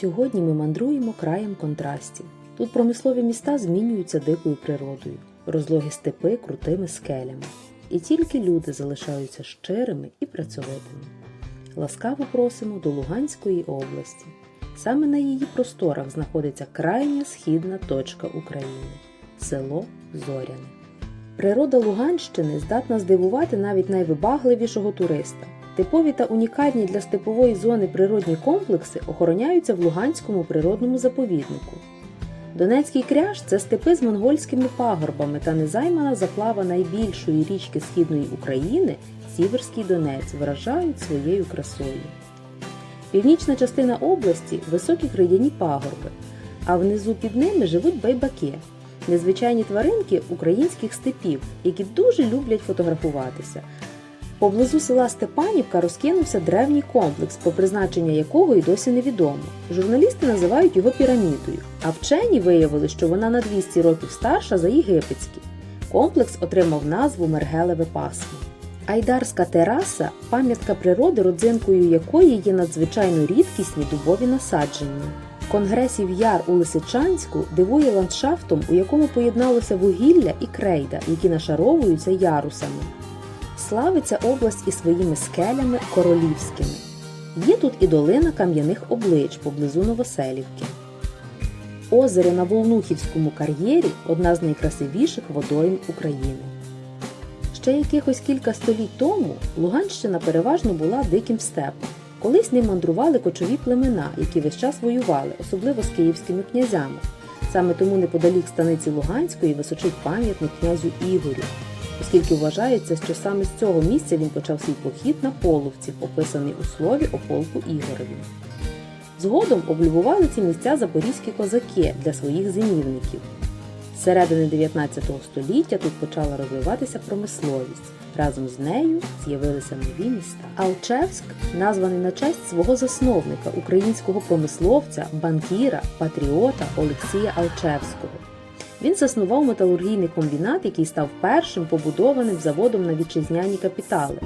Сьогодні ми мандруємо краєм контрастів. Тут промислові міста змінюються дикою природою, розлоги степи крутими скелями. І тільки люди залишаються щирими і працьовитими. Ласкаво просимо до Луганської області. Саме на її просторах знаходиться крайня східна точка України село Зоряне. Природа Луганщини здатна здивувати навіть найвибагливішого туриста. Типові та унікальні для степової зони природні комплекси охороняються в Луганському природному заповіднику. Донецький кряж це степи з монгольськими пагорбами та незаймана заплава найбільшої річки Східної України Сіверський Донець вражають своєю красою. Північна частина області високі крияні пагорби, а внизу під ними живуть байбаки незвичайні тваринки українських степів, які дуже люблять фотографуватися. Поблизу села Степанівка розкинувся древній комплекс, по призначення якого й досі невідомо. Журналісти називають його пірамідою, а вчені виявили, що вона на 200 років старша за єгипетські. Комплекс отримав назву Мергелеве пасмо. Айдарська тераса пам'ятка природи, родзинкою якої є надзвичайно рідкісні дубові насадження. Конгресів яр у Лисичанську дивує ландшафтом, у якому поєдналося вугілля і крейда, які нашаровуються ярусами. Славиться область і своїми скелями королівськими. Є тут і долина кам'яних облич поблизу Новоселівки. Озеро на Волнухівському кар'єрі одна з найкрасивіших водойм України. Ще якихось кілька століть тому Луганщина переважно була диким степом. Колись ним мандрували кочові племена, які весь час воювали, особливо з київськими князями. Саме тому неподалік станиці Луганської височить пам'ятник князю Ігорю, оскільки вважається, що саме з цього місця він почав свій похід на половців, описаний у слові о полку Ігореві. Згодом облюбували ці місця запорізькі козаки для своїх зимівників. З середини 19 століття тут почала розвиватися промисловість. Разом з нею з'явилися нові міста. Алчевськ названий на честь свого засновника, українського промисловця, банкіра, патріота Олексія Алчевського. Він заснував металургійний комбінат, який став першим побудованим заводом на вітчизняні капітали.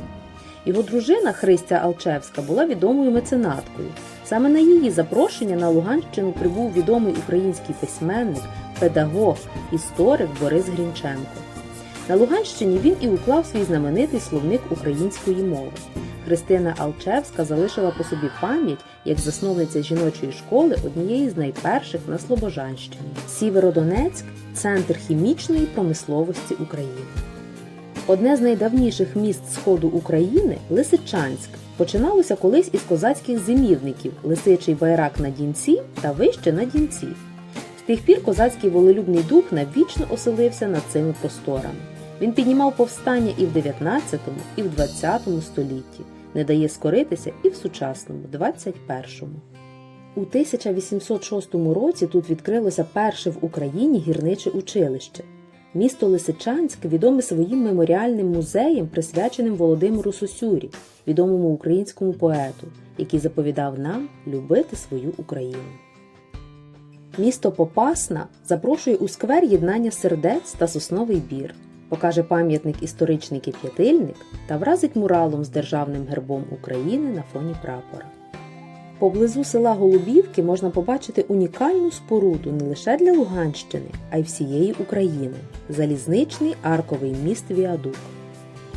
Його дружина Христя Алчевська була відомою меценаткою. Саме на її запрошення на Луганщину прибув відомий український письменник, педагог, історик Борис Грінченко. На Луганщині він і уклав свій знаменитий словник української мови. Христина Алчевська залишила по собі пам'ять як засновниця жіночої школи однієї з найперших на Слобожанщині. Сіверодонецьк центр хімічної промисловості України. Одне з найдавніших міст Сходу України Лисичанськ. Починалося колись із козацьких зимівників Лисичий байрак на дінці та вище на дінці. З тих пір козацький волелюбний дух навічно оселився над цими просторами. Він піднімав повстання і в 19, і в 20 столітті, не дає скоритися і в сучасному, 21-му. У 1806 році тут відкрилося перше в Україні гірниче училище. Місто Лисичанськ відоме своїм меморіальним музеєм, присвяченим Володимиру Сосюрі, відомому українському поету, який заповідав нам любити свою Україну. Місто Попасна запрошує у сквер єднання сердець та сосновий бір, покаже пам'ятник історичний кип'ятильник та вразить муралом з державним гербом України на фоні прапора. Поблизу села Голубівки можна побачити унікальну споруду не лише для Луганщини, а й всієї України залізничний арковий міст Віадук.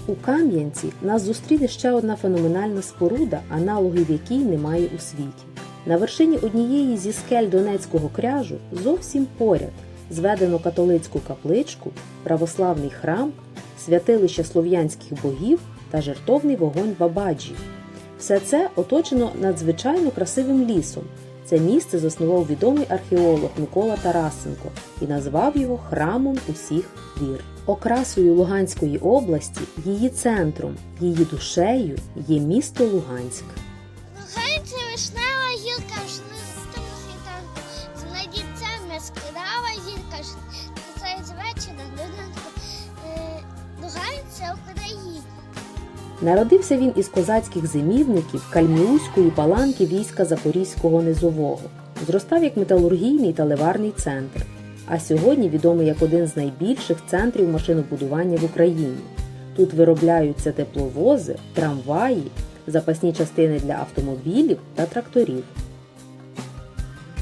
У Кам'янці нас зустріне ще одна феноменальна споруда, аналогів якій немає у світі. На вершині однієї зі скель Донецького кряжу зовсім поряд зведено католицьку капличку, православний храм, святилище слов'янських богів та жертовний вогонь Бабаджі. Все це оточено надзвичайно красивим лісом. Це місце заснував відомий археолог Микола Тарасенко і назвав його храмом усіх вір. Окрасою Луганської області, її центром, її душею є місто Луганськ. Народився він із козацьких зимівників Кальміуської паланки війська Запорізького низового. Зростав як металургійний та ливарний центр, а сьогодні відомий як один з найбільших центрів машинобудування в Україні. Тут виробляються тепловози, трамваї, запасні частини для автомобілів та тракторів.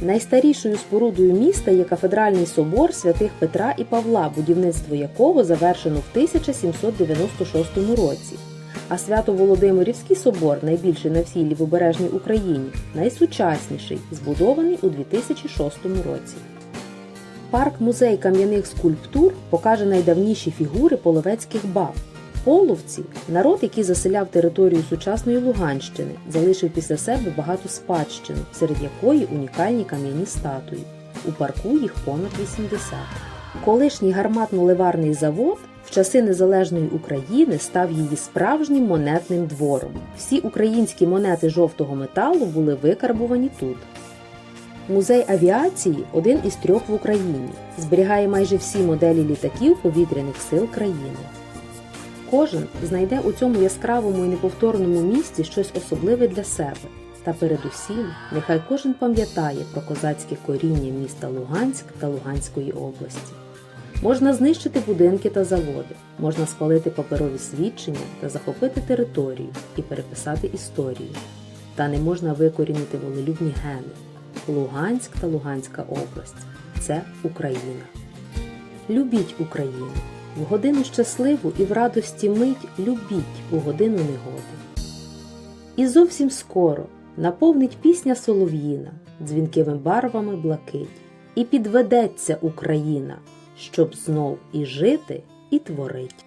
Найстарішою спорудою міста є кафедральний собор святих Петра і Павла, будівництво якого завершено в 1796 році. А Свято-Володимирівський собор, найбільший на всій лівобережній Україні, найсучасніший, збудований у 2006 році. Парк-музей кам'яних скульптур покаже найдавніші фігури половецьких баб. Половці народ, який заселяв територію сучасної Луганщини, залишив після себе багату спадщину, серед якої унікальні кам'яні статуї. У парку їх понад 80. Колишній гарматно-ливарний завод часи незалежної України став її справжнім монетним двором. Всі українські монети жовтого металу були викарбувані тут. Музей авіації один із трьох в Україні. Зберігає майже всі моделі літаків повітряних сил країни. Кожен знайде у цьому яскравому і неповторному місці щось особливе для себе. Та передусім, нехай кожен пам'ятає про козацьке коріння міста Луганськ та Луганської області. Можна знищити будинки та заводи, можна спалити паперові свідчення та захопити територію і переписати історію. Та не можна викорінити волелюбні гени. Луганськ та Луганська область це Україна. Любіть Україну. В годину щасливу і в радості мить любіть у годину негоди. І зовсім скоро наповнить пісня солов'їна дзвінкими барвами блакить, і підведеться Україна, щоб знов і жити, і творить.